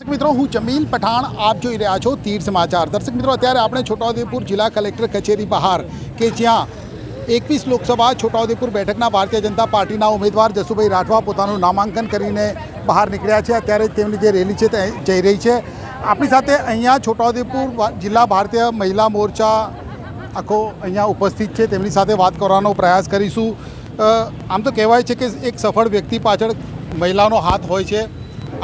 દર્શક મિત્રો, હું જમીલ પઠાણ આપ જોઈ રહ્યા છો તીર સમાચાર. દર્શક મિત્રો, અત્યારે આપણે છોટાઉદેપુર જિલ્લા કલેક્ટર કચેરી બહાર કે જ્યાં એકવીસ લોકસભા છોટાઉદેપુર બેઠકના ભારતીય જનતા પાર્ટીના ઉમેદવાર જસુભાઈ રાઠવા પોતાનું નામાંકન કરીને બહાર નીકળ્યા છે. અત્યારે તેમની જે રેલી છે તે જઈ રહી છે. આપણી સાથે અહીંયા છોટાઉદેપુર જિલ્લા ભારતીય મહિલા મોરચા આખો અહીંયા ઉપસ્થિત છે. તેમની સાથે વાત કરવાનો પ્રયાસ કરીશું. આમ તો કહેવાય છે કે એક સફળ વ્યક્તિ પાછળ મહિલાનો હાથ હોય છે.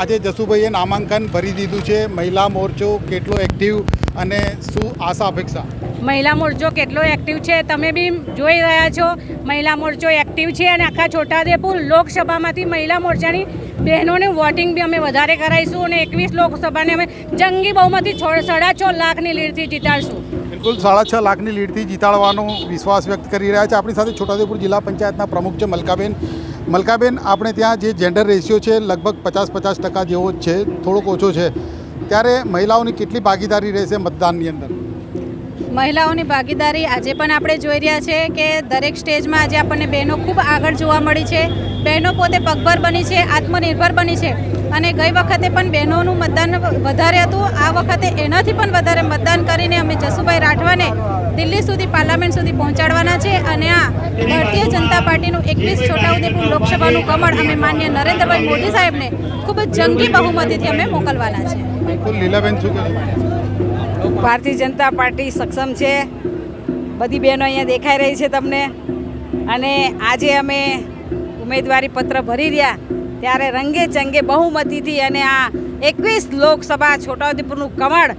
આજે જસુભાઈએ નામાંકન ભરી દીધું છે. મહિલા મોરચો કેટલો એક્ટિવ અને શું આશા અપેક્ષા? મહિલા મોરચો કેટલો એક્ટિવ છે તમે બી જોઈ રહ્યા છો. મહિલા મોરચો એક્ટિવ છે અને આખા છોટાઉદેપુર લોકસભામાંથી મહિલા મોરચાની બહેનોને વોટિંગ બી અમે વધારે કરાવીશું અને એકવીસ લોકસભાને અમે જંગી બહુમતી સાડા છ લાખની લીડથી જીતાડશું. બિલકુલ સાડા છ લાખની લીડથી જીતાડવાનો વિશ્વાસ વ્યક્ત કરી રહ્યા છે. આપણી સાથે છોટાઉદેપુર જિલ્લા પંચાયતના પ્રમુખ છે મલકાબેન. મલકાબેન, આપણે ત્યાં જે જેન્ડર રેશિયો છે, લગભગ પચાસ પચાસ ટકા જેવો છે, થોડોક ઓછો છે. ત્યારે મહિલાઓની કેટલી ભાગીદારી રહેશે મતદાનની અંદર? મહિલાઓની ભાગીદારી આજે પણ આપણે જોઈ રહ્યા છે કે દરેક સ્ટેજમાં આજે આપણને બહેનો ખૂબ આગળ જોવા મળી છે. બહેનો પોતે પગભર બની છે, આત્મનિર્ભર બની છે અને ગઈ વખતે પણ બહેનોનું મતદાન વધારે હતું. આ વખતે એનાથી પણ વધારે મતદાન કરીને અમે જસુભાઈ રાઠવાને દિલ્હી સુધી, પાર્લામેન્ટ સુધી પહોંચાડવાના છે અને આ ભારતીય જનતા પાર્ટીનું એકવીસ છોટાઉદેપુર લોકસભાનું કમળ અમે માન્ય નરેન્દ્રભાઈ મોદી સાહેબને ખૂબ જ જંગી બહુમતીથી અમે મોકલવાના છે. ભારતીય જનતા પાર્ટી સક્ષમ છે. બધી બહેનો અહીંયા દેખાઈ રહી છે તમને. અને આજે અમે ઉમેદવારી પત્ર ભરી રહ્યા ત્યારે રંગે ચંગે બહુમતીથી અને આ એકવીસ લોકસભા છોટાઉદેપુરનું કમળ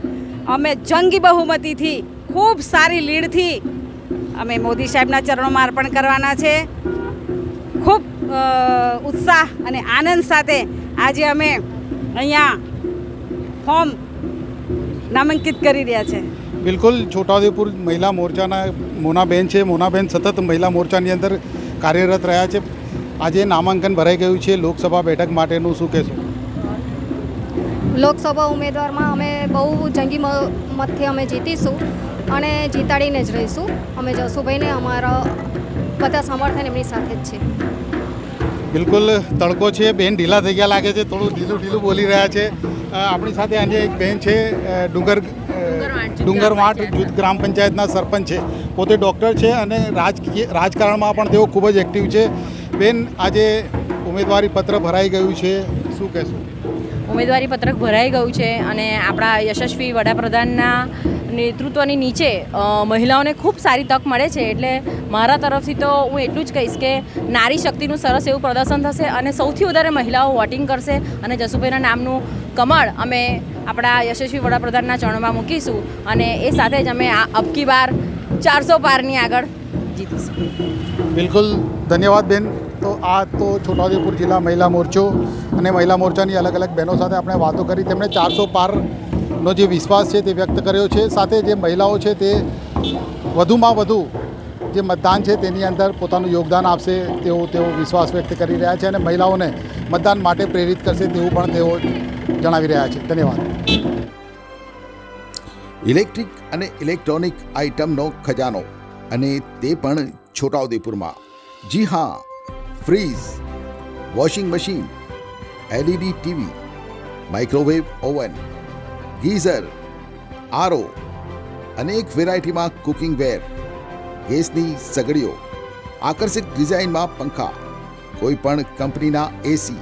અમે જંગી બહુમતીથી ખૂબ સારી લીડથી અમે મોદી સાહેબના ચરણોમાં અર્પણ કરવાના છે. ખૂબ ઉત્સાહ અને આનંદ સાથે આજે અમે અહીંયા ફોર્મ નામાંકિત કરી રહ્યા છે. બિલકુલ છોટાઉદેપુર મહિલા મોરચાના મોનાબેન છે. મોનાબેન સતત મહિલા મોરચાની અંદર કાર્યરત રહ્યા છે. આજે નામાંકન ભરાઈ ગયું છે. લોકસભા બેઠક માટેનું શું કહેશું? લોકસભા ઉમેદવારમાં અમે બહુ જંગી મતથી અમે જીતીશું અને જીતાડીને જ રહીશું. અમે જસુભાઈને અમારા બધા સમર્થન એમની સાથે જ છે. બિલકુલ તડકો છે. બેન ઢીલા થઈ ગયા લાગે છે. થોડું ઢીલું ઢીલું બોલી રહ્યા છે. આપણી સાથે આજે એક બેન છે ડુંગર ડુંગરવાંટ જૂથ ગ્રામ પંચાયતના. સરપંચ છે. પોતે ડૉક્ટર છે અને રાજકીય રાજકારણમાં પણ તેઓ ખૂબ જ એક્ટિવ છે. બેન આજે ઉમેદવારી પત્ર ભરાઈ ગયું છે. શું કહેશો? ઉમેદવારી પત્રક ભરાઈ ગયું છે અને આપણા યશસ્વી વડાપ્રધાનના નેતૃત્વની નીચે મહિલાઓને ખૂબ સારી તક મળે છે. એટલે મારા તરફથી તો હું એટલું જ કહીશ કે નારી શક્તિનું સરસ એવું પ્રદર્શન થશે અને સૌથી વધારે મહિલાઓ વોટિંગ કરશે અને જસુભાઈના નામનું કમળ અમે આપણા યશસ્વી વડાપ્રધાનના ચરણમાં મૂકીશું અને એ સાથે જ અમે આ અબકી બાર ચારસો પારની આગળ જીતીશું. બિલકુલ, ધન્યવાદ બેન. તો આ તો છોટાઉદેપુર જિલ્લા મહિલા મોરચો અને મહિલા મોરચાની અલગ અલગ બહેનો સાથે આપણે વાતો કરી. તેમણે ચારસો પારનો જે વિશ્વાસ છે તે વ્યક્ત કર્યો છે. સાથે જે મહિલાઓ છે તે વધુમાં વધુ જે મતદાન છે તેની અંદર પોતાનું યોગદાન આપશે તેવો તેઓ વિશ્વાસ વ્યક્ત કરી રહ્યા છે અને મહિલાઓને મતદાન માટે પ્રેરિત કરશે તેવું પણ તેઓ જણાવી રહ્યા છે. ધન્યવાદ. ઇલેક્ટ્રિક અને ઇલેક્ટ્રોનિક આઇટમનો ખજાનો અને તે પણ છોટાઉદેપુરમાં. જી હા, fridge, washing machine, LED TV, microwave oven, geyser, RO અનેક વેરાયટીમાં કુકિંગ વેર, ગેસની સગડીઓ આકર્ષક ડિઝાઇનમાં પંખા, કોઈ પણ કંપનીના એસી